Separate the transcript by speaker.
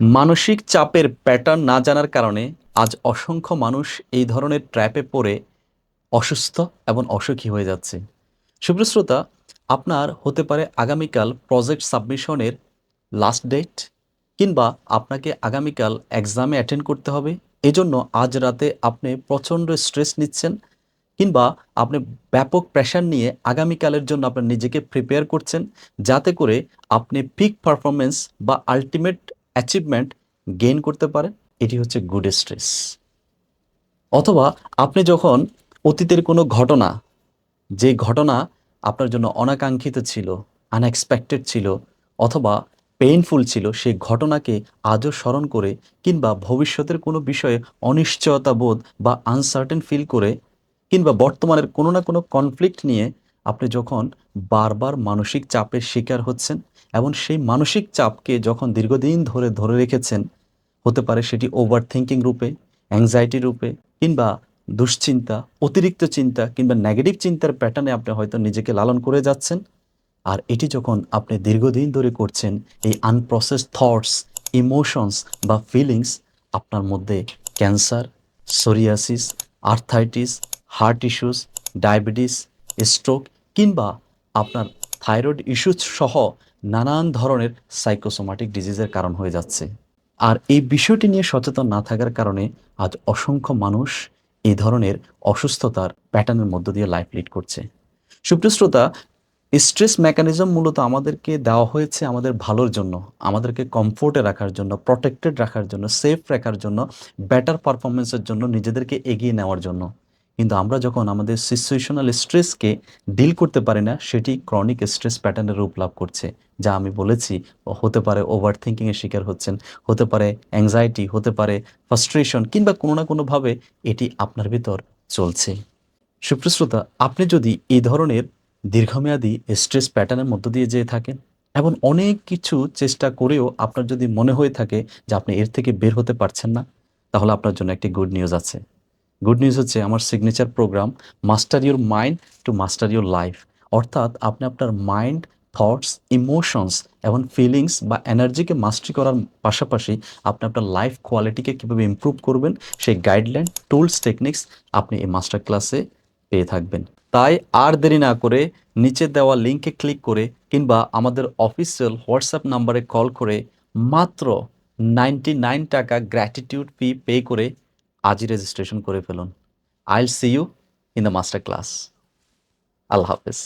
Speaker 1: মানসিক চাপের প্যাটার্ন না জানার কারণে আজ অসংখ্য মানুষ এই ধরনের ট্র্যাপে পড়ে অসুস্থ এবং অসুখী হয়ে যাচ্ছে। সুপ্রশ্রোতা আপনার হতে পারে আগামীকাল প্রজেক্ট সাবমিশনের লাস্ট ডেট কিংবা আপনাকে আগামীকাল এক্সামে অ্যাটেন্ড করতে হবে। এজন্য আজ রাতে আপনি প্রচণ্ড স্ট্রেস নিচ্ছেন কিংবা আপনি ব্যাপক প্রেশার নিয়ে আগামীকালের জন্য আপনার নিজেকে প্রিপেয়ার করছেন। যাতে করে আপনি পিক পারফরমেন্স বা আলটিমেট অ্যাচিভমেন্ট গেইন করতে পারেন, এটি হচ্ছে গুড স্ট্রেস অথবা আপনি যখন অতীতের কোনো ঘটনা, যে ঘটনা আপনার জন্য অনাকাঙ্ক্ষিত ছিল আনএক্সপেক্টেড ছিল, অথবা পেইনফুল ছিল, সেই ঘটনাকে আজও স্মরণ করে কিংবা ভবিষ্যতের কোনো বিষয়ে অনিশ্চয়তা বোধ বা আনসার্টেন ফিল করে কিংবা বর্তমানের কোনো না কোনো কনফ্লিক্ট নিয়ে আপনি যখন বারবার মানসিক চাপের শিকার হচ্ছেন এবং সেই মানসিক চাপকে যখন দীর্ঘদিন ধরে ধরে রেখেছেন, হতে পারে সেটি ওভার থিঙ্কিং রূপে অ্যাংজাইটি রূপে, কিংবা দুশ্চিন্তা, অতিরিক্ত চিন্তা, কিংবা নেগেটিভ চিন্তার প্যাটার্নে আপনি হয়তো নিজেকে লালন করে যাচ্ছেন। আর এটি যখন আপনি দীর্ঘদিন ধরে করছেন, এই আনপ্রসেস থটস ইমোশনস বা ফিলিংস আপনার মধ্যে cancer psoriasis arthritis heart issues diabetes stroke কিংবা আপনার থাইরয়েড ইস্যুস সহ নানান ধরনের সাইকোসোমাটিক ডিজিজের কারণ হয়ে যাচ্ছে। আর এই বিষয়টি নিয়ে সচেতন না থাকার কারণে আজ অসংখ্য মানুষ এই ধরনের অসুস্থতার প্যাটার্নের মধ্য দিয়ে লাইফ লিড করছে। সুপ্রিয় স্ট্রেস মেকানিজম মূলত আমাদেরকে দেওয়া হয়েছে আমাদের ভালোর জন্য, আমাদেরকে কমফোর্টে রাখার জন্য প্রটেক্টেড রাখার জন্য সেফ রাখার জন্য বেটার পারফরমেন্সের জন্য, নিজেদেরকে এগিয়ে নেওয়ার জন্য। কিন্তু আমরা যখন আমাদের সিচুয়েশনাল স্ট্রেসকে ডিল করতে পারি না, সেটি ক্রনিক স্ট্রেস প্যাটার্নের রূপ লাভ করছে। যা আমি বলেছি হতে পারে ওভার থিঙ্কিংয়ের শিকার হচ্ছেন, হতে পারে অ্যাংজাইটি হতে পারে ফ্রাস্ট্রেশন কিংবা কোনো না কোনোভাবে এটি আপনার ভিতর চলছে। সুপ্রশ্রোতা, আপনি যদি এই ধরনের দীর্ঘমেয়াদী স্ট্রেস প্যাটার্নের মধ্য দিয়ে যেয়ে থাকেন এবং অনেক কিছু চেষ্টা করেও আপনার যদি মনে হয়ে থাকে যে আপনি এর থেকে বের হতে পারছেন না, তাহলে আপনার জন্য একটি গুড নিউজ আছে। গুড নিউজ হচ্ছে আমার signature program master your mind to master your life অর্থাৎ আপনি আপনার মাইন্ড থটস ইমোশনস এবং ফিলিংস বা এনার্জিকে মাস্টারি করার পাশাপাশি আপনি আপনার লাইফ কোয়ালিটিকে কীভাবে ইমপ্রুভ করবেন, সেই গাইডলাইন টুলস টেকনিক্স আপনি এই মাস্টার ক্লাসে পেয়ে থাকবেন। তাই আর দেরি না করে নিচে দেওয়া লিঙ্কে ক্লিক করে কিংবা আমাদের অফিসিয়াল হোয়াটসঅ্যাপ নাম্বারে কল করে মাত্র নাইনটি নাইন টাকা গ্র্যাটিটিউড ফি পে করে আজই রেজিস্ট্রেশন করে ফেলুন। I'll see you in the master class আল্লাহ হাফেজ।